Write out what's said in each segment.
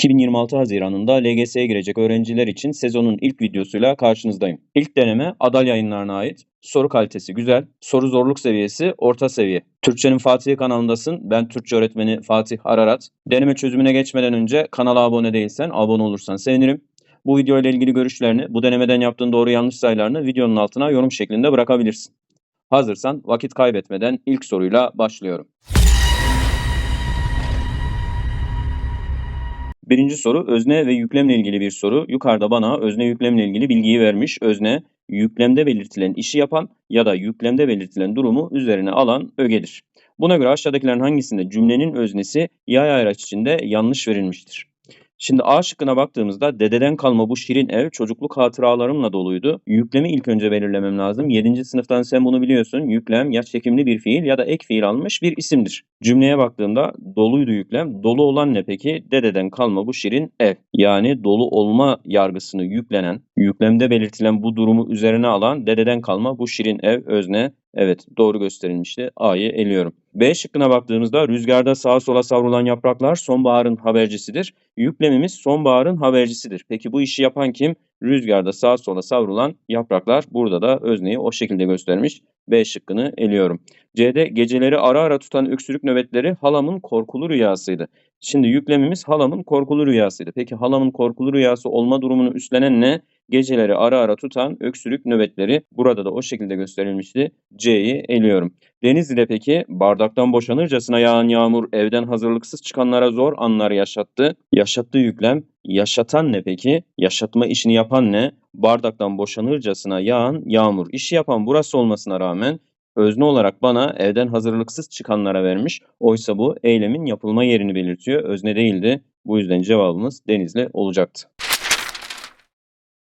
2026 Haziran'ında LGS'ye girecek öğrenciler için sezonun ilk videosuyla karşınızdayım. İlk deneme Adal yayınlarına ait. Soru kalitesi güzel, soru zorluk seviyesi orta seviye. Türkçenin Fatih kanalındasın. Ben Türkçe öğretmeni Fatih Ararat. Deneme çözümüne geçmeden önce kanala abone değilsen abone olursan sevinirim. Bu video ile ilgili görüşlerini, bu denemeden yaptığın doğru yanlış sayılarını videonun altına yorum şeklinde bırakabilirsin. Hazırsan vakit kaybetmeden ilk soruyla başlıyorum. Birinci soru özne ve yüklemle ilgili bir soru. Yukarıda bana özne yüklemle ilgili bilgiyi vermiş. Özne yüklemde belirtilen işi yapan ya da yüklemde belirtilen durumu üzerine alan ögedir. Buna göre aşağıdakilerin hangisinde cümlenin öznesi yay ayraç içinde yanlış verilmiştir? Şimdi A şıkkına baktığımızda dededen kalma bu şirin ev çocukluk hatıralarımla doluydu. Yüklemi ilk önce belirlemem lazım. 7. sınıftan sen bunu biliyorsun. Yüklem ya çekimli bir fiil ya da ek fiil almış bir isimdir. Cümleye baktığımda doluydu yüklem. Dolu olan ne peki? Dededen kalma bu şirin ev. Yani dolu olma yargısını yüklenen, yüklemde belirtilen bu durumu üzerine alan dededen kalma bu şirin ev özne Evet doğru gösterilmişti. A'yı eliyorum. B şıkkına baktığımızda rüzgarda sağa sola savrulan yapraklar sonbaharın habercisidir. Yüklemimiz sonbaharın habercisidir. Peki bu işi yapan kim? Rüzgarda sağa sola savrulan yapraklar. Burada da özneyi o şekilde göstermiş. B şıkkını eliyorum. C'de geceleri ara ara tutan öksürük nöbetleri halamın korkulu rüyasıydı. Şimdi yüklemimiz halamın korkulu rüyasıydı. Peki halamın korkulu rüyası olma durumunu üstlenen ne? Geceleri ara ara tutan öksürük nöbetleri burada da o şekilde gösterilmişti. C'yi eliyorum. Denizli'de peki bardaktan boşanırcasına yağan yağmur evden hazırlıksız çıkanlara zor anlar yaşattı. Yaşattığı yüklem yaşatan ne peki? Yaşatma işini yapan ne? Bardaktan boşanırcasına yağan yağmur. İşi yapan burası olmasına rağmen özne olarak bana evden hazırlıksız çıkanlara vermiş. Oysa bu eylemin yapılma yerini belirtiyor. Özne değildi. Bu yüzden cevabımız Denizli olacaktı.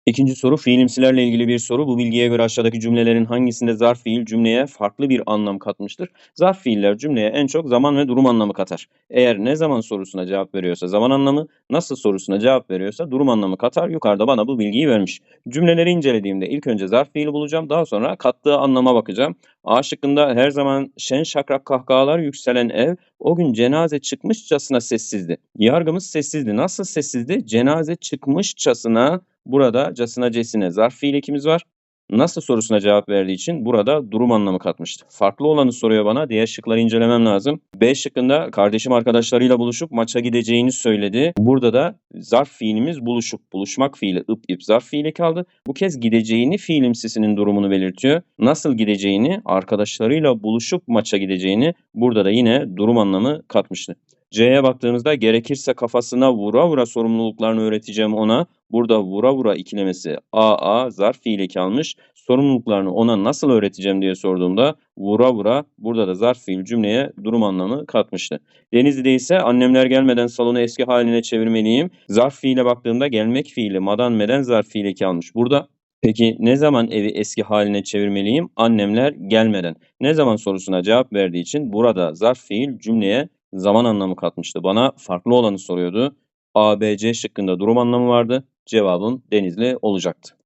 İkinci soru fiilimsilerle ilgili bir soru. Bu bilgiye göre aşağıdaki cümlelerin hangisinde zarf fiil cümleye farklı bir anlam katmıştır? Zarf fiiller cümleye en çok zaman ve durum anlamı katar. Eğer ne zaman sorusuna cevap veriyorsa zaman anlamı, nasıl sorusuna cevap veriyorsa durum anlamı katar. Yukarıda bana bu bilgiyi vermiş. Cümleleri incelediğimde ilk önce zarf fiili bulacağım. Daha sonra kattığı anlama bakacağım. A şıkkında her zaman şen şakrak kahkahalar yükselen ev o gün cenaze çıkmışçasına sessizdi. Yargımız sessizdi. Nasıl sessizdi? Cenaze çıkmışçasına Burada casına cesine zarf fiil ekimiz var. Nasıl sorusuna cevap verdiği için burada durum anlamı katmıştı. Farklı olanı soruyor bana. Diğer şıkları incelemem lazım. B şıkkında kardeşim arkadaşlarıyla buluşup maça gideceğini söyledi. Burada da zarf fiilimiz buluşup. Buluşmak fiili ıp ip zarf fiili kaldı. Bu kez gideceğini fiilimsisinin durumunu belirtiyor. Nasıl gideceğini arkadaşlarıyla buluşup maça gideceğini burada da yine durum anlamı katmıştı. C'ye baktığımızda gerekirse kafasına vura vura sorumluluklarını öğreteceğim ona. Burada vura vura ikilemesi AA zarf fiili kalmış. Sorumluluklarını ona nasıl öğreteceğim diye sorduğumda vura vura burada da zarf fiil cümleye durum anlamı katmıştı. Denizli'de ise annemler gelmeden salonu eski haline çevirmeliyim. Zarf fiile baktığımda gelmek fiili madan meden zarf fiili kalmış. Burada Peki ne zaman evi eski haline çevirmeliyim? Annemler gelmeden. Ne zaman sorusuna cevap verdiği için burada zarf fiil cümleye zaman anlamı katmıştı. Bana farklı olanı soruyordu. A, B, C şıkkında durum anlamı vardı. Cevabım Denizli olacaktı.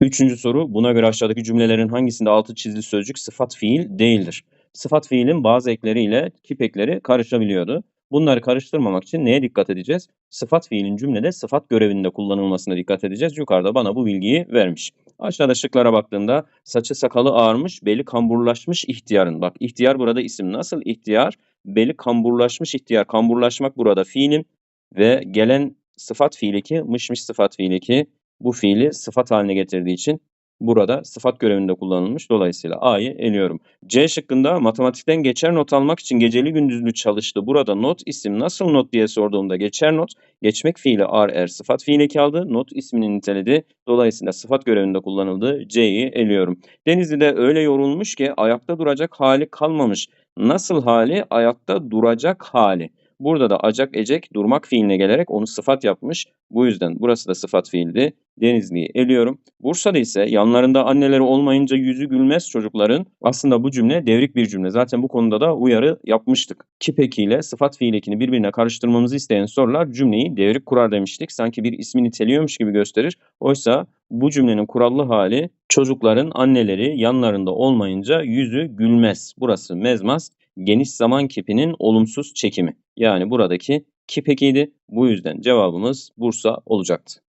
Üçüncü soru. Buna göre aşağıdaki cümlelerin hangisinde altı çizili sözcük sıfat fiil değildir? Sıfat fiilin bazı ekleriyle kip ekleri karışabiliyordu. Bunları karıştırmamak için neye dikkat edeceğiz? Sıfat fiilin cümlede sıfat görevinde kullanılmasına dikkat edeceğiz. Yukarıda bana bu bilgiyi vermiş. Aşağıda şıklara baktığında saçı sakalı ağarmış, beli kamburlaşmış ihtiyarın. Bak ihtiyar burada isim. Nasıl ihtiyar? Beli kamburlaşmış ihtiyar. Kamburlaşmak burada fiilim ve gelen sıfat fiili ki mışmış sıfat fiili ki bu fiili sıfat haline getirdiği için burada sıfat görevinde kullanılmış. Dolayısıyla A'yı eliyorum. C şıkkında matematikten geçer not almak için geceli gündüzlü çalıştı. Burada not isim nasıl not diye sorduğumda geçer not. Geçmek fiili ar er sıfat fiili kaldı. Not ismini niteledi. Dolayısıyla sıfat görevinde kullanıldı. C'yi eliyorum. Denizli'de öyle yorulmuş ki ayakta duracak hali kalmamış. Nasıl hali? Ayakta duracak hali. Burada da acak ecek durmak fiiline gelerek onu sıfat yapmış. Bu yüzden burası da sıfat fiildi. Denizli'yi eliyorum. Bursa'da ise yanlarında anneleri olmayınca yüzü gülmez çocukların. Aslında bu cümle devrik bir cümle. Zaten bu konuda da uyarı yapmıştık. Kip ile sıfat fiil ekini birbirine karıştırmamızı isteyen sorular cümleyi devrik kurar demiştik. Sanki bir ismi niteliyormuş gibi gösterir. Oysa bu cümlenin kurallı hali çocukların anneleri yanlarında olmayınca yüzü gülmez. Burası mezmaz geniş zaman kipinin olumsuz çekimi. Yani buradaki Kip ekiydi. Bu yüzden cevabımız Bursa olacaktı.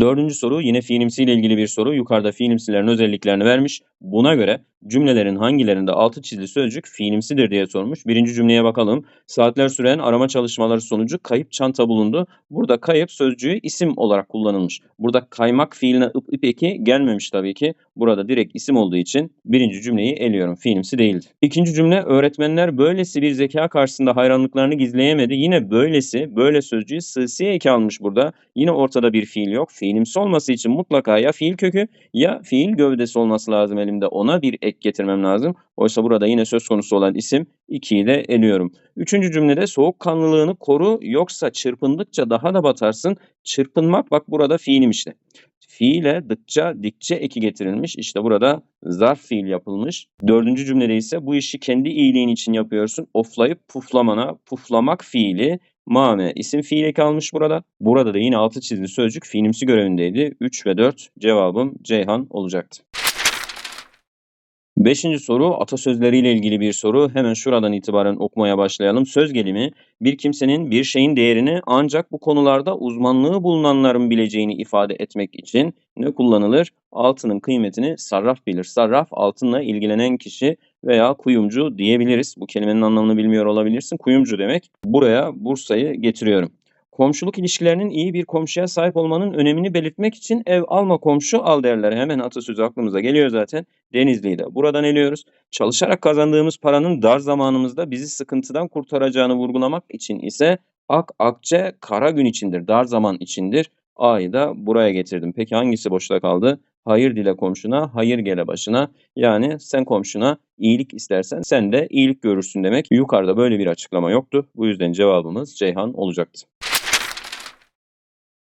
Dördüncü soru yine fiilimsiyle ilgili bir soru. Yukarıda fiilimsilerin özelliklerini vermiş. Buna göre cümlelerin hangilerinde altı çizili sözcük fiilimsidir diye sormuş. Birinci cümleye bakalım. Saatler süren arama çalışmaları sonucu kayıp çanta bulundu. Burada kayıp sözcüğü isim olarak kullanılmış. Burada kaymak fiiline ıp ip eki gelmemiş tabii ki. Burada direkt isim olduğu için birinci cümleyi eliyorum. Fiilimsi değildir. İkinci cümle öğretmenler böylesi bir zeka karşısında hayranlıklarını gizleyemedi. Yine böylesi, böyle sözcüğü sığsi eki almış burada. Yine ortada bir fiil yok. Fiilimsi olması için mutlaka ya fiil kökü ya fiil gövdesi olması lazım elimde. Ona bir ek getirmem lazım. Oysa burada yine söz konusu olan isim 2'yi de eliyorum. Üçüncü cümlede soğukkanlılığını koru yoksa çırpındıkça daha da batarsın. Çırpınmak bak burada fiilim işte. Fiile dıkça dikçe eki getirilmiş. İşte burada zarf fiil yapılmış. Dördüncü cümlede ise bu işi kendi iyiliğin için yapıyorsun. Oflayıp puflamana, puflamak fiili Mame isim fiil eki almış burada. Burada da yine altı çizili sözcük fiilimsi görevindeydi. 3 ve 4 cevabım Ceyhan olacaktı. Beşinci soru atasözleriyle ilgili bir soru. Hemen şuradan itibaren okumaya başlayalım. Söz gelimi bir kimsenin bir şeyin değerini ancak bu konularda uzmanlığı bulunanların bileceğini ifade etmek için ne kullanılır? Altının kıymetini sarraf bilir. Sarraf altınla ilgilenen kişi veya kuyumcu diyebiliriz. Bu kelimenin anlamını bilmiyor olabilirsin. Kuyumcu demek. Buraya Bursa'yı getiriyorum. Komşuluk ilişkilerinin iyi bir komşuya sahip olmanın önemini belirtmek için ev alma komşu al derler. Hemen atasözü aklımıza geliyor zaten. Denizli'yi de buradan eliyoruz. Çalışarak kazandığımız paranın dar zamanımızda bizi sıkıntıdan kurtaracağını vurgulamak için ise ak akçe kara gün içindir, dar zaman içindir. A'yı da buraya getirdim. Peki hangisi boşta kaldı? Hayır dile komşuna, hayır gele başına. Yani sen komşuna iyilik istersen sen de iyilik görürsün demek. Yukarıda böyle bir açıklama yoktu. Bu yüzden cevabımız Ceyhan olacaktı.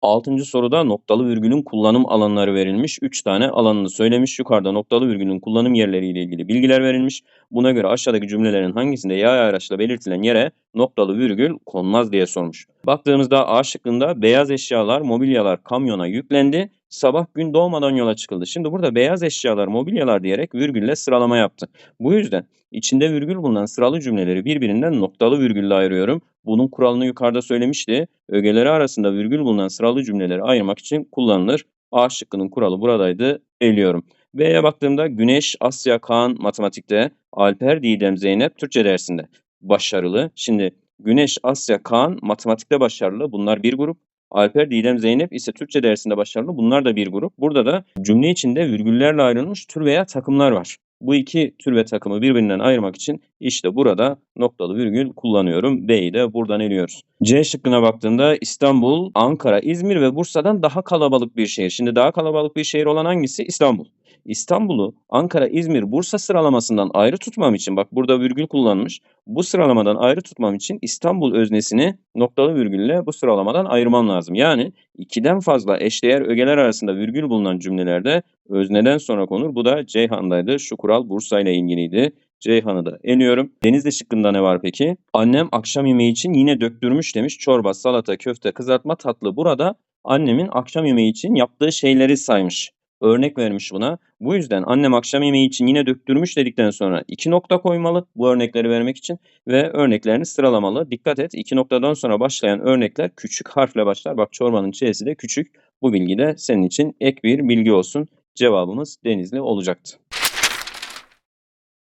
Altıncı soruda noktalı virgülün kullanım alanları verilmiş. 3 tane alanını söylemiş. Yukarıda noktalı virgülün kullanım yerleriyle ilgili bilgiler verilmiş. Buna göre aşağıdaki cümlelerin hangisinde yağ araçla belirtilen yere noktalı virgül konmaz diye sormuş. Baktığımızda A şıkkında beyaz eşyalar, mobilyalar kamyona yüklendi. Sabah gün doğmadan yola çıkıldı. Şimdi burada beyaz eşyalar, mobilyalar diyerek virgülle sıralama yaptı. Bu yüzden içinde virgül bulunan sıralı cümleleri birbirinden noktalı virgülle ayırıyorum. Bunun kuralını yukarıda söylemişti. Ögeleri arasında virgül bulunan sıralı cümleleri ayırmak için kullanılır. A şıkkının kuralı buradaydı. Eliyorum. B'ye baktığımda Güneş, Asya, Kaan matematikte, Alper, Didem, Zeynep Türkçe dersinde başarılı. Şimdi Güneş, Asya, Kaan matematikte başarılı. Bunlar bir grup. Alper, Didem, Zeynep ise Türkçe dersinde başarılı. Bunlar da bir grup. Burada da cümle içinde virgüllerle ayrılmış tür veya takımlar var. Bu iki tür ve takımı birbirinden ayırmak için işte burada noktalı virgül kullanıyorum. B'yi de buradan eliyoruz. C şıkkına baktığında İstanbul, Ankara, İzmir ve Bursa'dan daha kalabalık bir şehir. Şimdi daha kalabalık bir şehir olan hangisi? İstanbul. İstanbul'u Ankara, İzmir, Bursa sıralamasından ayrı tutmam için bak burada virgül kullanmış. Bu sıralamadan ayrı tutmam için İstanbul öznesini noktalı virgülle bu sıralamadan ayırmam lazım. Yani ikiden fazla eşdeğer ögeler arasında virgül bulunan cümlelerde özneden sonra konur. Bu da Ceyhan'daydı. Şu kural Bursa ile ilgiliydi. Ceyhan'ı da eliyorum. Denizli şıkkında ne var peki? Annem akşam yemeği için yine döktürmüş demiş. Çorba, salata, köfte, kızartma, tatlı. Burada annemin akşam yemeği için yaptığı şeyleri saymış örnek vermiş buna. Bu yüzden annem akşam yemeği için yine döktürmüş dedikten sonra iki nokta koymalı bu örnekleri vermek için ve örneklerini sıralamalı. Dikkat et iki noktadan sonra başlayan örnekler küçük harfle başlar. Bak çorbanın ç'si de küçük. Bu bilgi de senin için ek bir bilgi olsun. Cevabımız Denizli olacaktı.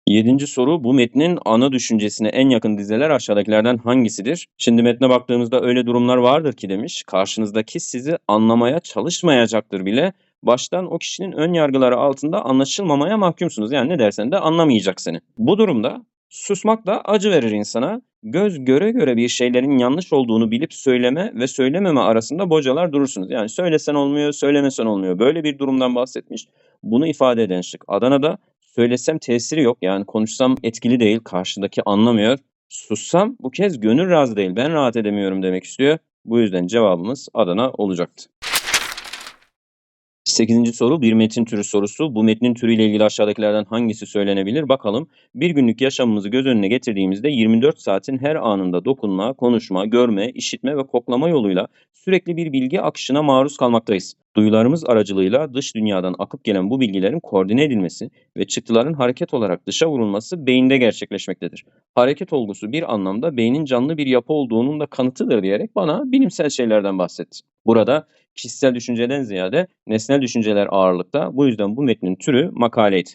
Yedinci soru bu metnin ana düşüncesine en yakın dizeler aşağıdakilerden hangisidir? Şimdi metne baktığımızda öyle durumlar vardır ki demiş. Karşınızdaki sizi anlamaya çalışmayacaktır bile baştan o kişinin ön yargıları altında anlaşılmamaya mahkumsunuz. Yani ne dersen de anlamayacak seni. Bu durumda susmak da acı verir insana. Göz göre göre bir şeylerin yanlış olduğunu bilip söyleme ve söylememe arasında bocalar durursunuz. Yani söylesen olmuyor, söylemesen olmuyor. Böyle bir durumdan bahsetmiş. Bunu ifade eden şık. Adana'da söylesem tesiri yok. Yani konuşsam etkili değil, karşıdaki anlamıyor. Sussam bu kez gönül razı değil, ben rahat edemiyorum demek istiyor. Bu yüzden cevabımız Adana olacaktı. 8. soru bir metin türü sorusu. Bu metnin türüyle ilgili aşağıdakilerden hangisi söylenebilir? Bakalım. Bir günlük yaşamımızı göz önüne getirdiğimizde 24 saatin her anında dokunma, konuşma, görme, işitme ve koklama yoluyla sürekli bir bilgi akışına maruz kalmaktayız. Duyularımız aracılığıyla dış dünyadan akıp gelen bu bilgilerin koordine edilmesi ve çıktıların hareket olarak dışa vurulması beyinde gerçekleşmektedir. Hareket olgusu bir anlamda beynin canlı bir yapı olduğunun da kanıtıdır diyerek bana bilimsel şeylerden bahsetti. Burada kişisel düşünceden ziyade nesnel düşünceler ağırlıkta. Bu yüzden bu metnin türü makaleydi.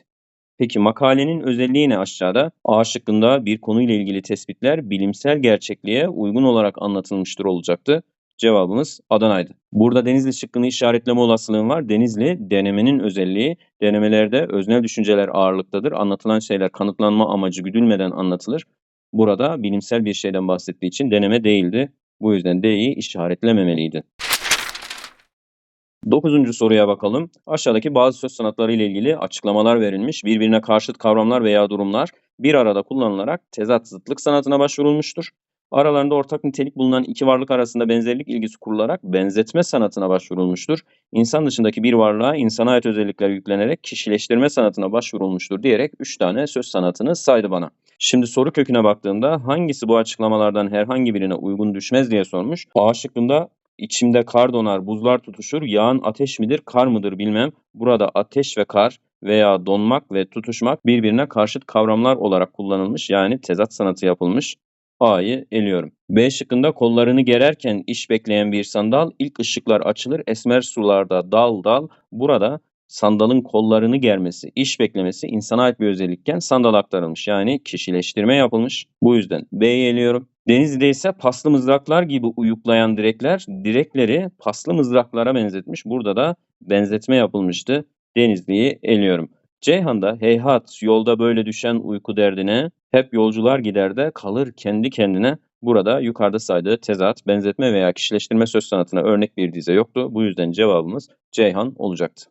Peki makalenin özelliği ne aşağıda? A şıkkında bir konuyla ilgili tespitler bilimsel gerçekliğe uygun olarak anlatılmıştır olacaktı. Cevabımız Adana'ydı. Burada Denizli şıkkını işaretleme olasılığım var. Denizli denemenin özelliği. Denemelerde öznel düşünceler ağırlıktadır. Anlatılan şeyler kanıtlanma amacı güdülmeden anlatılır. Burada bilimsel bir şeyden bahsettiği için deneme değildi. Bu yüzden D'yi işaretlememeliydi. Dokuzuncu soruya bakalım. Aşağıdaki bazı söz sanatları ile ilgili açıklamalar verilmiş. Birbirine karşıt kavramlar veya durumlar bir arada kullanılarak tezat zıtlık sanatına başvurulmuştur. Aralarında ortak nitelik bulunan iki varlık arasında benzerlik ilgisi kurularak benzetme sanatına başvurulmuştur. İnsan dışındaki bir varlığa insana ait özellikler yüklenerek kişileştirme sanatına başvurulmuştur diyerek 3 tane söz sanatını saydı bana. Şimdi soru köküne baktığında hangisi bu açıklamalardan herhangi birine uygun düşmez diye sormuş. A şıkkında içimde kar donar, buzlar tutuşur, yağan ateş midir, kar mıdır bilmem. Burada ateş ve kar veya donmak ve tutuşmak birbirine karşıt kavramlar olarak kullanılmış yani tezat sanatı yapılmış. A'yı eliyorum. B şıkkında kollarını gererken iş bekleyen bir sandal ilk ışıklar açılır esmer sularda dal dal. Burada sandalın kollarını germesi, iş beklemesi insana ait bir özellikken sandal aktarılmış. Yani kişileştirme yapılmış. Bu yüzden B'yi eliyorum. Denizli'de ise paslı mızraklar gibi uyuklayan direkler direkleri paslı mızraklara benzetmiş. Burada da benzetme yapılmıştı. Denizli'yi eliyorum. Ceyhan'da heyhat yolda böyle düşen uyku derdine hep yolcular gider de kalır kendi kendine. Burada yukarıda saydığı tezat, benzetme veya kişileştirme söz sanatına örnek bir dize yoktu. Bu yüzden cevabımız Ceyhan olacaktı.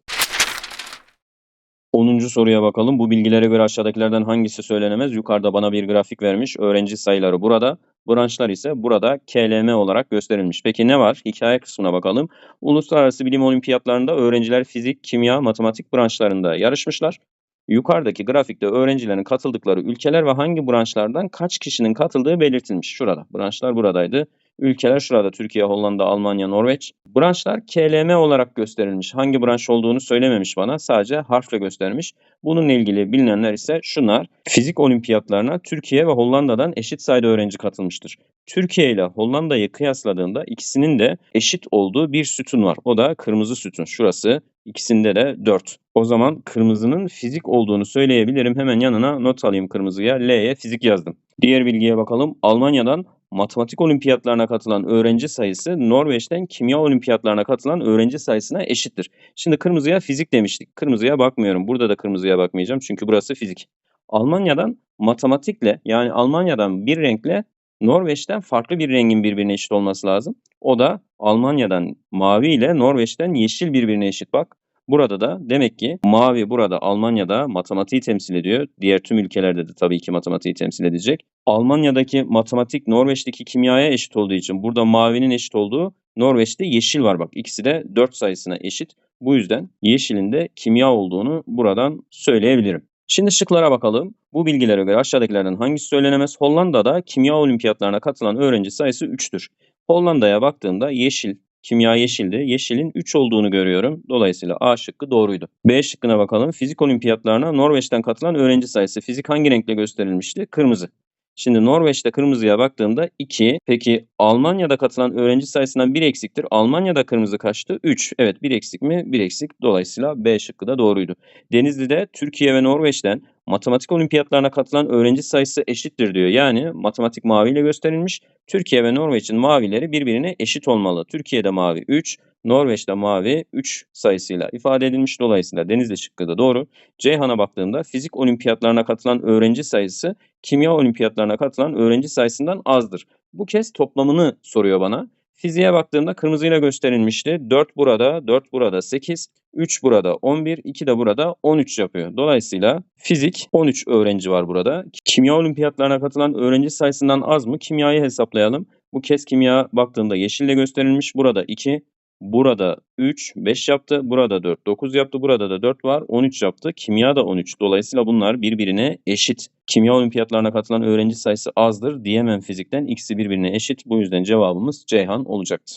10. soruya bakalım. Bu bilgilere göre aşağıdakilerden hangisi söylenemez? Yukarıda bana bir grafik vermiş. Öğrenci sayıları burada. Branşlar ise burada KLM olarak gösterilmiş. Peki ne var? Hikaye kısmına bakalım. Uluslararası bilim olimpiyatlarında öğrenciler fizik, kimya, matematik branşlarında yarışmışlar. Yukarıdaki grafikte öğrencilerin katıldıkları ülkeler ve hangi branşlardan kaç kişinin katıldığı belirtilmiş. Şurada. Branşlar buradaydı. Ülkeler şurada. Türkiye, Hollanda, Almanya, Norveç. Branşlar KLM olarak gösterilmiş. Hangi branş olduğunu söylememiş bana. Sadece harfle göstermiş. Bununla ilgili bilinenler ise şunlar. Fizik olimpiyatlarına Türkiye ve Hollanda'dan eşit sayıda öğrenci katılmıştır. Türkiye ile Hollanda'yı kıyasladığında ikisinin de eşit olduğu bir sütun var. O da kırmızı sütun. Şurası. İkisinde de 4. O zaman kırmızının fizik olduğunu söyleyebilirim. Hemen yanına not alayım kırmızıya. L'ye fizik yazdım. Diğer bilgiye bakalım. Almanya'dan matematik olimpiyatlarına katılan öğrenci sayısı Norveç'ten kimya olimpiyatlarına katılan öğrenci sayısına eşittir. Şimdi kırmızıya fizik demiştik. Kırmızıya bakmıyorum. Burada da kırmızıya bakmayacağım çünkü burası fizik. Almanya'dan matematikle yani Almanya'dan bir renkle Norveç'ten farklı bir rengin birbirine eşit olması lazım. O da Almanya'dan mavi ile Norveç'ten yeşil birbirine eşit bak. Burada da demek ki mavi burada Almanya'da matematiği temsil ediyor. Diğer tüm ülkelerde de tabii ki matematiği temsil edecek. Almanya'daki matematik Norveç'teki kimyaya eşit olduğu için burada mavinin eşit olduğu Norveç'te yeşil var bak. İkisi de 4 sayısına eşit. Bu yüzden yeşilin de kimya olduğunu buradan söyleyebilirim. Şimdi şıklara bakalım. Bu bilgilere göre aşağıdakilerden hangisi söylenemez? Hollanda'da kimya olimpiyatlarına katılan öğrenci sayısı 3'tür. Hollanda'ya baktığımda yeşil, kimya yeşildi. Yeşilin 3 olduğunu görüyorum. Dolayısıyla A şıkkı doğruydu. B şıkkına bakalım. Fizik olimpiyatlarına Norveç'ten katılan öğrenci sayısı. Fizik hangi renkle gösterilmişti? Kırmızı. Şimdi Norveç'te kırmızıya baktığımda 2. Peki Almanya'da katılan öğrenci sayısından 1 eksiktir. Almanya'da kırmızı kaçtı? 3. Evet 1 eksik mi? 1 eksik. Dolayısıyla B şıkkı da doğruydu. Denizli'de Türkiye ve Norveç'ten matematik olimpiyatlarına katılan öğrenci sayısı eşittir diyor. Yani matematik maviyle gösterilmiş. Türkiye ve Norveç'in mavileri birbirine eşit olmalı. Türkiye'de mavi 3, Norveç'te mavi 3 sayısıyla ifade edilmiş. Dolayısıyla Denizli şıkkı da doğru. Ceyhan'a baktığımda fizik olimpiyatlarına katılan öğrenci sayısı kimya olimpiyatlarına katılan öğrenci sayısından azdır. Bu kez toplamını soruyor bana. Fiziğe baktığımda kırmızıyla gösterilmişti. 4 burada, 4 burada 8, 3 burada 11, 2 de burada 13 yapıyor. Dolayısıyla fizik 13 öğrenci var burada. Kimya olimpiyatlarına katılan öğrenci sayısından az mı? Kimyayı hesaplayalım. Bu kez kimya baktığında yeşille gösterilmiş. Burada 2, Burada 3, 5 yaptı. Burada 4, 9 yaptı. Burada da 4 var. 13 yaptı. Kimya da 13. Dolayısıyla bunlar birbirine eşit. Kimya olimpiyatlarına katılan öğrenci sayısı azdır diyemem fizikten. İkisi birbirine eşit. Bu yüzden cevabımız Ceyhan olacaktı.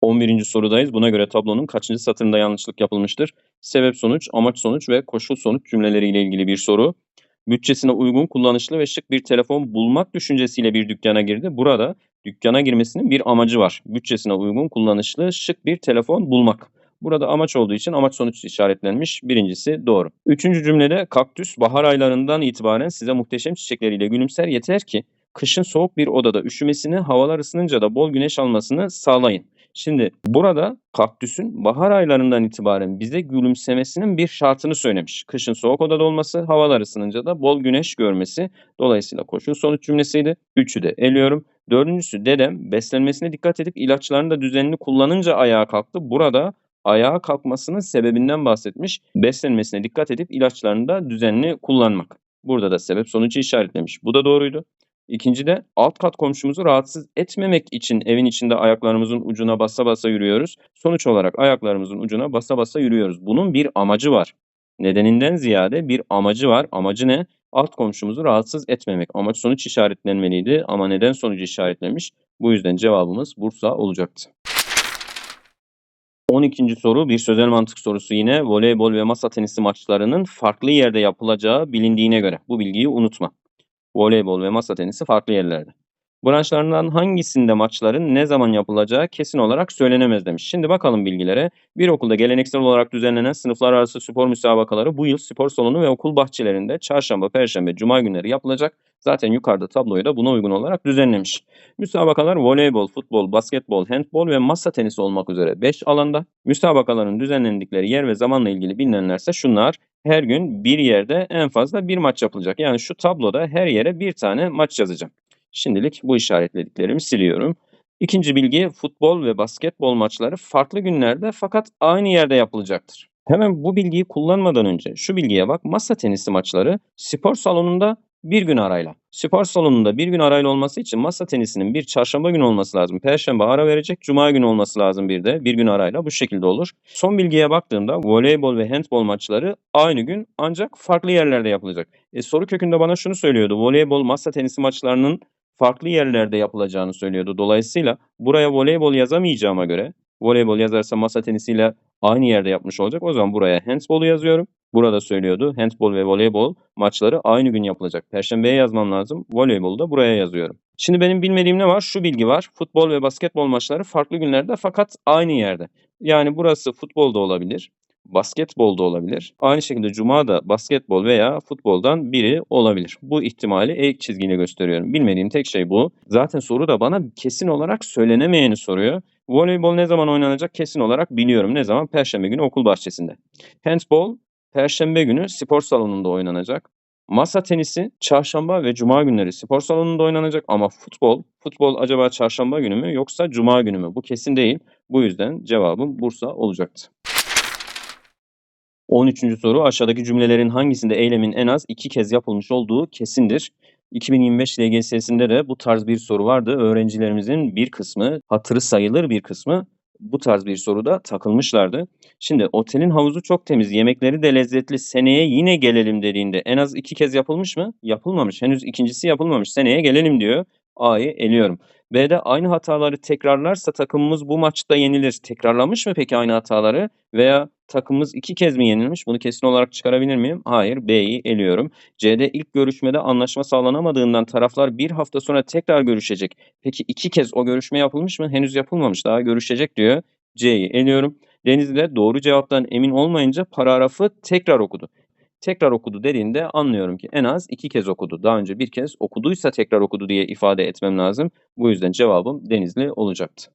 11. sorudayız. Buna göre tablonun kaçıncı satırında yanlışlık yapılmıştır? Sebep sonuç, amaç sonuç ve koşul sonuç cümleleriyle ilgili bir soru. Bütçesine uygun, kullanışlı ve şık bir telefon bulmak düşüncesiyle bir dükkana girdi. Burada dükkana girmesinin bir amacı var. Bütçesine uygun, kullanışlı, şık bir telefon bulmak. Burada amaç olduğu için amaç sonuç işaretlenmiş. Birincisi doğru. Üçüncü cümlede kaktüs bahar aylarından itibaren size muhteşem çiçekleriyle gülümser yeter ki kışın soğuk bir odada üşümesini, havalar ısınınca da bol güneş almasını sağlayın. Şimdi burada kaktüsün bahar aylarından itibaren bize gülümsemesinin bir şartını söylemiş. Kışın soğuk odada olması, havalar ısınınca da bol güneş görmesi. Dolayısıyla koşul sonuç cümlesiydi. Üçü de eliyorum. Dördüncüsü dedem beslenmesine dikkat edip ilaçlarını da düzenli kullanınca ayağa kalktı. Burada ayağa kalkmasının sebebinden bahsetmiş. Beslenmesine dikkat edip ilaçlarını da düzenli kullanmak. Burada da sebep sonucu işaretlemiş. Bu da doğruydu. İkinci de alt kat komşumuzu rahatsız etmemek için evin içinde ayaklarımızın ucuna basa basa yürüyoruz. Sonuç olarak ayaklarımızın ucuna basa basa yürüyoruz. Bunun bir amacı var. Nedeninden ziyade bir amacı var. Amacı ne? Alt komşumuzu rahatsız etmemek. Amaç sonuç işaretlenmeliydi ama neden sonucu işaretlemiş? Bu yüzden cevabımız Bursa olacaktı. 12. soru bir sözel mantık sorusu yine voleybol ve masa tenisi maçlarının farklı yerde yapılacağı bilindiğine göre bu bilgiyi unutma. Voleybol ve masa tenisi farklı yerlerde. Branşlarından hangisinde maçların ne zaman yapılacağı kesin olarak söylenemez demiş. Şimdi bakalım bilgilere. Bir okulda geleneksel olarak düzenlenen sınıflar arası spor müsabakaları bu yıl spor salonu ve okul bahçelerinde çarşamba, perşembe, cuma günleri yapılacak. Zaten yukarıda tabloyu da buna uygun olarak düzenlemiş. Müsabakalar voleybol, futbol, basketbol, handbol ve masa tenisi olmak üzere 5 alanda. Müsabakaların düzenlendikleri yer ve zamanla ilgili bilinenlerse şunlar. Her gün bir yerde en fazla bir maç yapılacak. Yani şu tabloda her yere bir tane maç yazacağım. Şimdilik bu işaretlediklerimi siliyorum. İkinci bilgi futbol ve basketbol maçları farklı günlerde fakat aynı yerde yapılacaktır. Hemen bu bilgiyi kullanmadan önce şu bilgiye bak. Masa tenisi maçları spor salonunda bir gün arayla. Spor salonunda bir gün arayla olması için masa tenisinin bir çarşamba günü olması lazım. Perşembe ara verecek, cuma günü olması lazım bir de. Bir gün arayla bu şekilde olur. Son bilgiye baktığımda voleybol ve handbol maçları aynı gün ancak farklı yerlerde yapılacak. E, soru kökünde bana şunu söylüyordu. Voleybol, masa tenisi maçlarının farklı yerlerde yapılacağını söylüyordu. Dolayısıyla buraya voleybol yazamayacağıma göre voleybol yazarsa masa tenisiyle aynı yerde yapmış olacak. O zaman buraya handball'u yazıyorum. Burada söylüyordu handball ve voleybol maçları aynı gün yapılacak. Perşembeye yazmam lazım. Voleybolu da buraya yazıyorum. Şimdi benim bilmediğim ne var? Şu bilgi var. Futbol ve basketbol maçları farklı günlerde fakat aynı yerde. Yani burası futbolda olabilir basketbolda olabilir. Aynı şekilde cuma da basketbol veya futboldan biri olabilir. Bu ihtimali ek çizgiyle gösteriyorum. Bilmediğim tek şey bu. Zaten soru da bana kesin olarak söylenemeyeni soruyor. Voleybol ne zaman oynanacak kesin olarak biliyorum. Ne zaman? Perşembe günü okul bahçesinde. Handball Perşembe günü spor salonunda oynanacak. Masa tenisi çarşamba ve cuma günleri spor salonunda oynanacak ama futbol, futbol acaba çarşamba günü mü yoksa cuma günü mü? Bu kesin değil. Bu yüzden cevabım Bursa olacaktı. 13. soru aşağıdaki cümlelerin hangisinde eylemin en az iki kez yapılmış olduğu kesindir. 2025 LGS'sinde de bu tarz bir soru vardı. Öğrencilerimizin bir kısmı, hatırı sayılır bir kısmı bu tarz bir soruda takılmışlardı. Şimdi otelin havuzu çok temiz, yemekleri de lezzetli, seneye yine gelelim dediğinde en az iki kez yapılmış mı? Yapılmamış. Henüz ikincisi yapılmamış. Seneye gelelim diyor. A'yı eliyorum. B'de aynı hataları tekrarlarsa takımımız bu maçta yenilir. Tekrarlamış mı peki aynı hataları? Veya takımımız iki kez mi yenilmiş? Bunu kesin olarak çıkarabilir miyim? Hayır. B'yi eliyorum. C'de ilk görüşmede anlaşma sağlanamadığından taraflar bir hafta sonra tekrar görüşecek. Peki iki kez o görüşme yapılmış mı? Henüz yapılmamış. Daha görüşecek diyor. C'yi eliyorum. Denizli doğru cevaptan emin olmayınca paragrafı tekrar okudu tekrar okudu dediğinde anlıyorum ki en az iki kez okudu. Daha önce bir kez okuduysa tekrar okudu diye ifade etmem lazım. Bu yüzden cevabım Denizli olacaktı.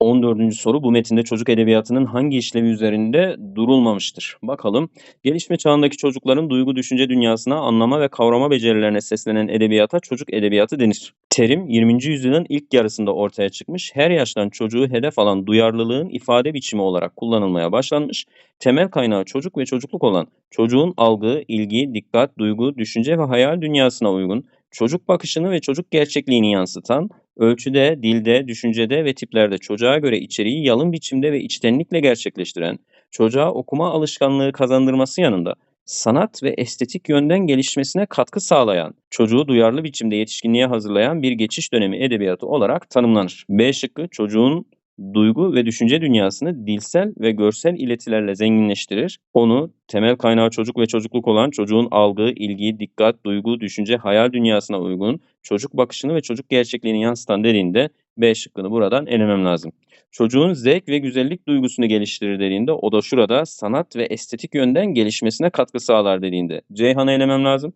14. soru bu metinde çocuk edebiyatının hangi işlevi üzerinde durulmamıştır? Bakalım. Gelişme çağındaki çocukların duygu düşünce dünyasına, anlama ve kavrama becerilerine seslenen edebiyata çocuk edebiyatı denir. Terim 20. yüzyılın ilk yarısında ortaya çıkmış, her yaştan çocuğu hedef alan duyarlılığın ifade biçimi olarak kullanılmaya başlanmış, temel kaynağı çocuk ve çocukluk olan çocuğun algı, ilgi, dikkat, duygu, düşünce ve hayal dünyasına uygun, çocuk bakışını ve çocuk gerçekliğini yansıtan, ölçüde, dilde, düşüncede ve tiplerde çocuğa göre içeriği yalın biçimde ve içtenlikle gerçekleştiren, çocuğa okuma alışkanlığı kazandırması yanında sanat ve estetik yönden gelişmesine katkı sağlayan, çocuğu duyarlı biçimde yetişkinliğe hazırlayan bir geçiş dönemi edebiyatı olarak tanımlanır. B şıkkı çocuğun duygu ve düşünce dünyasını dilsel ve görsel iletilerle zenginleştirir. Onu temel kaynağı çocuk ve çocukluk olan çocuğun algı, ilgi, dikkat, duygu, düşünce, hayal dünyasına uygun çocuk bakışını ve çocuk gerçekliğini yansıtan dediğinde B şıkkını buradan elemem lazım. Çocuğun zevk ve güzellik duygusunu geliştirir dediğinde o da şurada sanat ve estetik yönden gelişmesine katkı sağlar dediğinde Ceyhan'ı elemem lazım.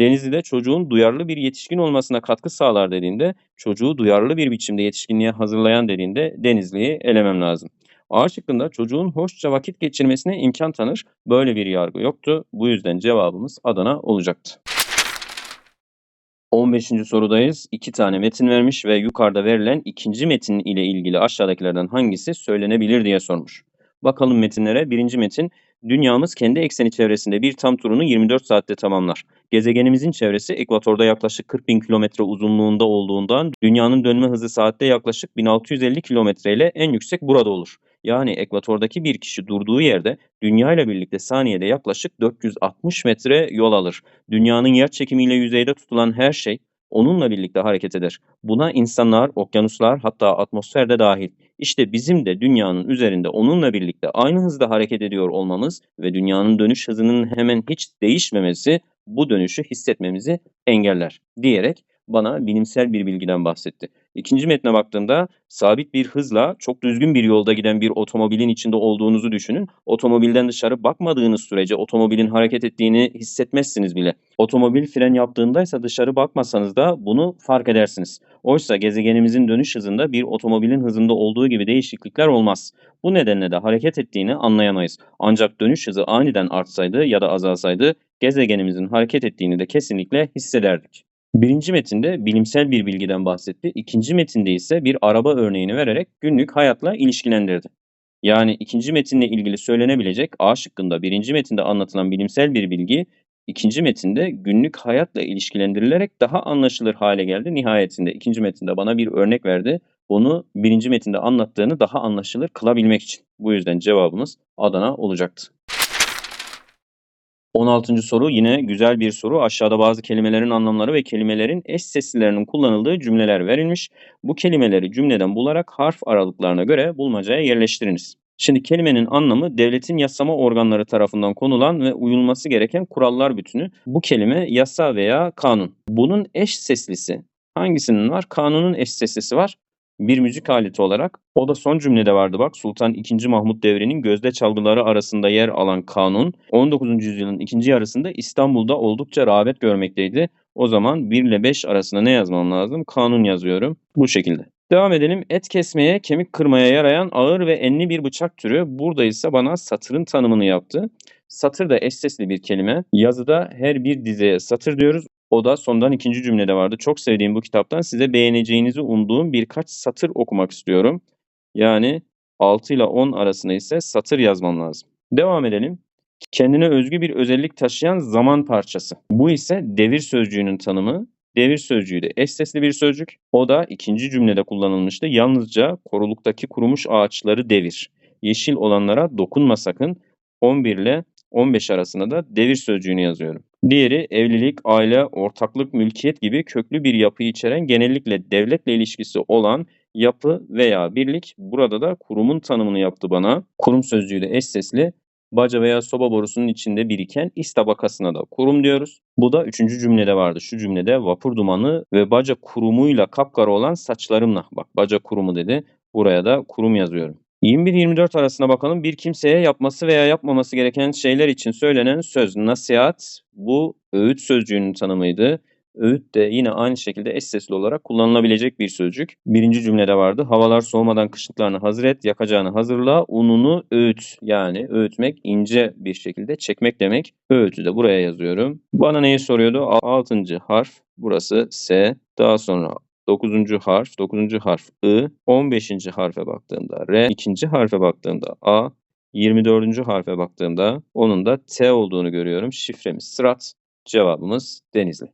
Denizli'de çocuğun duyarlı bir yetişkin olmasına katkı sağlar dediğinde, çocuğu duyarlı bir biçimde yetişkinliğe hazırlayan dediğinde Denizli'yi elemem lazım. A şıkkında çocuğun hoşça vakit geçirmesine imkan tanır. Böyle bir yargı yoktu. Bu yüzden cevabımız Adana olacaktı. 15. sorudayız. İki tane metin vermiş ve yukarıda verilen ikinci metin ile ilgili aşağıdakilerden hangisi söylenebilir diye sormuş. Bakalım metinlere. Birinci metin, dünyamız kendi ekseni çevresinde bir tam turunu 24 saatte tamamlar. Gezegenimizin çevresi ekvatorda yaklaşık 40 bin kilometre uzunluğunda olduğundan dünyanın dönme hızı saatte yaklaşık 1650 kilometre ile en yüksek burada olur. Yani ekvatordaki bir kişi durduğu yerde dünya ile birlikte saniyede yaklaşık 460 metre yol alır. Dünyanın yer çekimiyle yüzeyde tutulan her şey onunla birlikte hareket eder. Buna insanlar, okyanuslar hatta atmosfer de dahil. İşte bizim de dünyanın üzerinde onunla birlikte aynı hızda hareket ediyor olmamız ve dünyanın dönüş hızının hemen hiç değişmemesi bu dönüşü hissetmemizi engeller diyerek bana bilimsel bir bilgiden bahsetti. İkinci metne baktığımda sabit bir hızla çok düzgün bir yolda giden bir otomobilin içinde olduğunuzu düşünün. Otomobilden dışarı bakmadığınız sürece otomobilin hareket ettiğini hissetmezsiniz bile. Otomobil fren yaptığındaysa dışarı bakmasanız da bunu fark edersiniz. Oysa gezegenimizin dönüş hızında bir otomobilin hızında olduğu gibi değişiklikler olmaz. Bu nedenle de hareket ettiğini anlayamayız. Ancak dönüş hızı aniden artsaydı ya da azalsaydı gezegenimizin hareket ettiğini de kesinlikle hissederdik. Birinci metinde bilimsel bir bilgiden bahsetti. İkinci metinde ise bir araba örneğini vererek günlük hayatla ilişkilendirdi. Yani ikinci metinle ilgili söylenebilecek A şıkkında birinci metinde anlatılan bilimsel bir bilgi ikinci metinde günlük hayatla ilişkilendirilerek daha anlaşılır hale geldi. Nihayetinde ikinci metinde bana bir örnek verdi. Bunu birinci metinde anlattığını daha anlaşılır kılabilmek için. Bu yüzden cevabımız Adana olacaktı. 16. soru yine güzel bir soru. Aşağıda bazı kelimelerin anlamları ve kelimelerin eş seslilerinin kullanıldığı cümleler verilmiş. Bu kelimeleri cümleden bularak harf aralıklarına göre bulmacaya yerleştiriniz. Şimdi kelimenin anlamı devletin yasama organları tarafından konulan ve uyulması gereken kurallar bütünü. Bu kelime yasa veya kanun. Bunun eş seslisi hangisinin var? Kanunun eş seslisi var bir müzik aleti olarak. O da son cümlede vardı bak. Sultan II. Mahmut devrinin gözde çalgıları arasında yer alan kanun 19. yüzyılın ikinci yarısında İstanbul'da oldukça rağbet görmekteydi. O zaman 1 ile 5 arasında ne yazmam lazım? Kanun yazıyorum. Bu şekilde. Devam edelim. Et kesmeye, kemik kırmaya yarayan ağır ve enli bir bıçak türü. Burada ise bana satırın tanımını yaptı. Satır da eş sesli bir kelime. Yazıda her bir dizeye satır diyoruz. O da sondan ikinci cümlede vardı. Çok sevdiğim bu kitaptan size beğeneceğinizi umduğum birkaç satır okumak istiyorum. Yani 6 ile 10 arasında ise satır yazmam lazım. Devam edelim. Kendine özgü bir özellik taşıyan zaman parçası. Bu ise devir sözcüğünün tanımı. Devir sözcüğü de eş sesli bir sözcük. O da ikinci cümlede kullanılmıştı. Yalnızca koruluktaki kurumuş ağaçları devir. Yeşil olanlara dokunma sakın. 11 ile 15 arasında da devir sözcüğünü yazıyorum. Diğeri evlilik, aile, ortaklık, mülkiyet gibi köklü bir yapıyı içeren genellikle devletle ilişkisi olan yapı veya birlik. Burada da kurumun tanımını yaptı bana. Kurum sözcüğü de eş sesli. Baca veya soba borusunun içinde biriken is tabakasına da kurum diyoruz. Bu da üçüncü cümlede vardı. Şu cümlede vapur dumanı ve baca kurumuyla kapkara olan saçlarımla. Bak baca kurumu dedi. Buraya da kurum yazıyorum. 21-24 arasına bakalım. Bir kimseye yapması veya yapmaması gereken şeyler için söylenen söz, nasihat bu öğüt sözcüğünün tanımıydı. Öğüt de yine aynı şekilde eş sesli olarak kullanılabilecek bir sözcük. Birinci cümlede vardı. Havalar soğumadan kışlıklarını hazır et, yakacağını hazırla, ununu öğüt. Yani öğütmek ince bir şekilde çekmek demek. Öğütü de buraya yazıyorum. Bana neyi soruyordu? Altıncı harf. Burası S. Daha sonra 9. harf, 9. harf I, 15. harfe baktığımda R, 2. harfe baktığımda A, 24. harfe baktığımda onun da T olduğunu görüyorum. Şifremiz Sırat, cevabımız Denizli.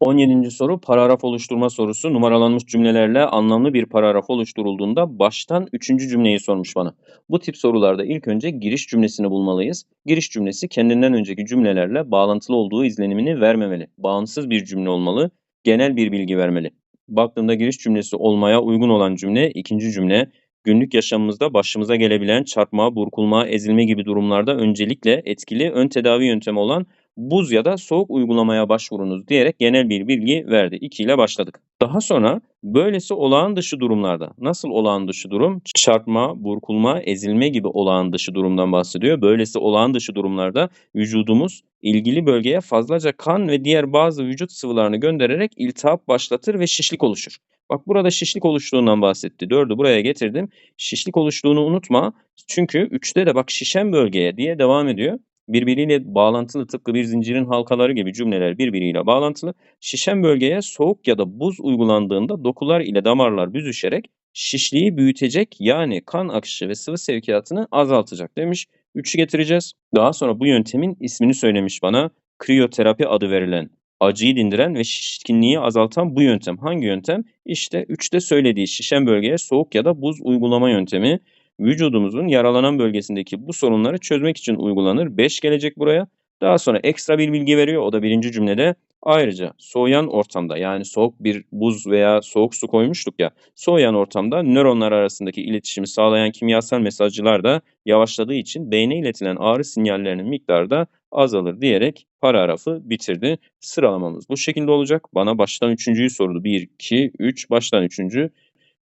17. soru paragraf oluşturma sorusu. Numaralanmış cümlelerle anlamlı bir paragraf oluşturulduğunda baştan 3. cümleyi sormuş bana. Bu tip sorularda ilk önce giriş cümlesini bulmalıyız. Giriş cümlesi kendinden önceki cümlelerle bağlantılı olduğu izlenimini vermemeli. Bağımsız bir cümle olmalı, genel bir bilgi vermeli. Baktığında giriş cümlesi olmaya uygun olan cümle ikinci cümle. Günlük yaşamımızda başımıza gelebilen çarpma, burkulma, ezilme gibi durumlarda öncelikle etkili ön tedavi yöntemi olan buz ya da soğuk uygulamaya başvurunuz diyerek genel bir bilgi verdi. 2 ile başladık. Daha sonra böylesi olağan dışı durumlarda nasıl olağan dışı durum? Çarpma, burkulma, ezilme gibi olağan dışı durumdan bahsediyor. Böylesi olağan dışı durumlarda vücudumuz ilgili bölgeye fazlaca kan ve diğer bazı vücut sıvılarını göndererek iltihap başlatır ve şişlik oluşur. Bak burada şişlik oluştuğundan bahsetti. 4'ü buraya getirdim. Şişlik oluştuğunu unutma. Çünkü 3'te de bak şişen bölgeye diye devam ediyor birbiriyle bağlantılı tıpkı bir zincirin halkaları gibi cümleler birbiriyle bağlantılı. Şişen bölgeye soğuk ya da buz uygulandığında dokular ile damarlar büzüşerek şişliği büyütecek yani kan akışı ve sıvı sevkiyatını azaltacak demiş. Üçü getireceğiz. Daha sonra bu yöntemin ismini söylemiş bana. Kriyoterapi adı verilen acıyı dindiren ve şişkinliği azaltan bu yöntem. Hangi yöntem? İşte 3'te söylediği şişen bölgeye soğuk ya da buz uygulama yöntemi vücudumuzun yaralanan bölgesindeki bu sorunları çözmek için uygulanır. 5 gelecek buraya. Daha sonra ekstra bir bilgi veriyor. O da birinci cümlede. Ayrıca soğuyan ortamda yani soğuk bir buz veya soğuk su koymuştuk ya. Soğuyan ortamda nöronlar arasındaki iletişimi sağlayan kimyasal mesajcılar da yavaşladığı için beyne iletilen ağrı sinyallerinin miktarı da azalır diyerek paragrafı bitirdi. Sıralamamız bu şekilde olacak. Bana baştan üçüncüyü sordu. 1, 2, 3 baştan üçüncü.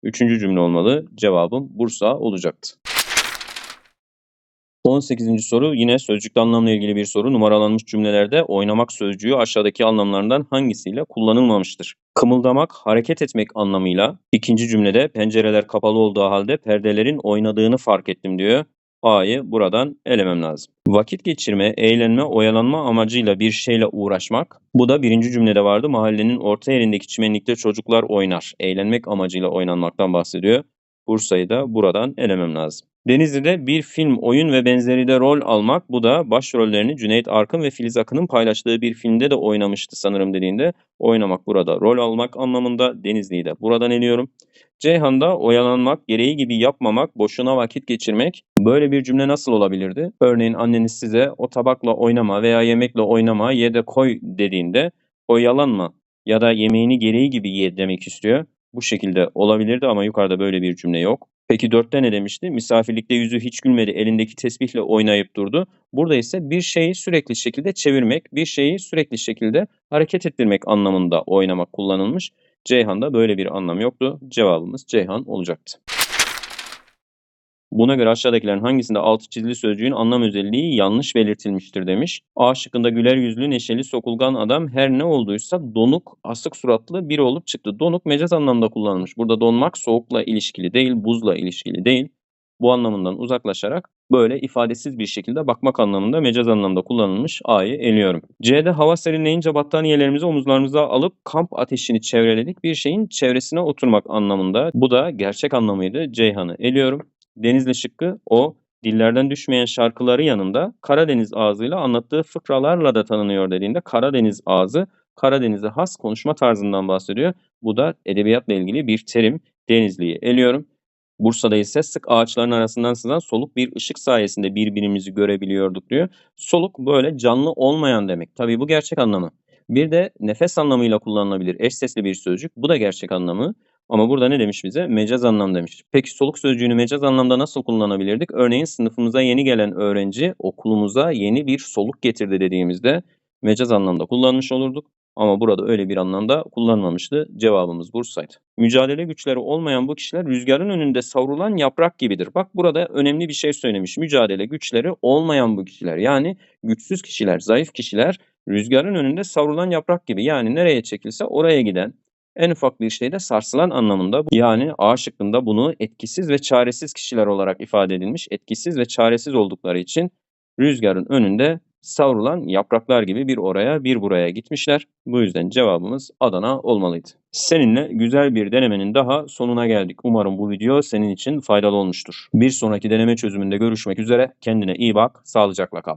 Üçüncü cümle olmalı. Cevabım Bursa olacaktı. 18. soru yine sözcükte anlamla ilgili bir soru. Numaralanmış cümlelerde oynamak sözcüğü aşağıdaki anlamlardan hangisiyle kullanılmamıştır? Kımıldamak, hareket etmek anlamıyla. İkinci cümlede pencereler kapalı olduğu halde perdelerin oynadığını fark ettim diyor. A'yı buradan elemem lazım. Vakit geçirme, eğlenme, oyalanma amacıyla bir şeyle uğraşmak. Bu da birinci cümlede vardı. Mahallenin orta yerindeki çimenlikte çocuklar oynar. Eğlenmek amacıyla oynanmaktan bahsediyor. Bursa'yı da buradan elemem lazım. Denizli'de bir film, oyun ve benzeri de rol almak. Bu da başrollerini Cüneyt Arkın ve Filiz Akın'ın paylaştığı bir filmde de oynamıştı sanırım dediğinde. Oynamak burada rol almak anlamında Denizli'yi de buradan eliyorum. Ceyhan'da oyalanmak, gereği gibi yapmamak, boşuna vakit geçirmek. Böyle bir cümle nasıl olabilirdi? Örneğin anneniz size o tabakla oynama veya yemekle oynama ye de koy dediğinde oyalanma ya da yemeğini gereği gibi ye demek istiyor. Bu şekilde olabilirdi ama yukarıda böyle bir cümle yok. Peki dörtte ne demişti? Misafirlikte yüzü hiç gülmedi, elindeki tesbihle oynayıp durdu. Burada ise bir şeyi sürekli şekilde çevirmek, bir şeyi sürekli şekilde hareket ettirmek anlamında oynamak kullanılmış. Ceyhan'da böyle bir anlam yoktu. Cevabımız Ceyhan olacaktı. Buna göre aşağıdakilerin hangisinde altı çizili sözcüğün anlam özelliği yanlış belirtilmiştir demiş. A şıkkında güler yüzlü, neşeli, sokulgan adam her ne olduysa donuk, asık suratlı biri olup çıktı. Donuk mecaz anlamda kullanılmış. Burada donmak soğukla ilişkili değil, buzla ilişkili değil. Bu anlamından uzaklaşarak böyle ifadesiz bir şekilde bakmak anlamında mecaz anlamda kullanılmış A'yı eliyorum. C'de hava serinleyince battaniyelerimizi omuzlarımıza alıp kamp ateşini çevreledik. Bir şeyin çevresine oturmak anlamında. Bu da gerçek anlamıydı. Ceyhan'ı eliyorum. Denizli şıkkı o dillerden düşmeyen şarkıları yanında Karadeniz ağzıyla anlattığı fıkralarla da tanınıyor dediğinde Karadeniz ağzı Karadeniz'e has konuşma tarzından bahsediyor. Bu da edebiyatla ilgili bir terim. Denizli'yi eliyorum. Bursa'da ise sık ağaçların arasından sızan soluk bir ışık sayesinde birbirimizi görebiliyorduk diyor. Soluk böyle canlı olmayan demek. Tabii bu gerçek anlamı. Bir de nefes anlamıyla kullanılabilir eş sesli bir sözcük. Bu da gerçek anlamı. Ama burada ne demiş bize? Mecaz anlam demiş. Peki soluk sözcüğünü mecaz anlamda nasıl kullanabilirdik? Örneğin sınıfımıza yeni gelen öğrenci okulumuza yeni bir soluk getirdi dediğimizde mecaz anlamda kullanmış olurduk. Ama burada öyle bir anlamda kullanmamıştı. Cevabımız Bursa'ydı. Mücadele güçleri olmayan bu kişiler rüzgarın önünde savrulan yaprak gibidir. Bak burada önemli bir şey söylemiş. Mücadele güçleri olmayan bu kişiler yani güçsüz kişiler, zayıf kişiler rüzgarın önünde savrulan yaprak gibi. Yani nereye çekilse oraya giden, en ufak bir şeyde sarsılan anlamında. Yani A şıkkında bunu etkisiz ve çaresiz kişiler olarak ifade edilmiş. Etkisiz ve çaresiz oldukları için rüzgarın önünde savrulan yapraklar gibi bir oraya bir buraya gitmişler. Bu yüzden cevabımız Adana olmalıydı. Seninle güzel bir denemenin daha sonuna geldik. Umarım bu video senin için faydalı olmuştur. Bir sonraki deneme çözümünde görüşmek üzere. Kendine iyi bak, sağlıcakla kal.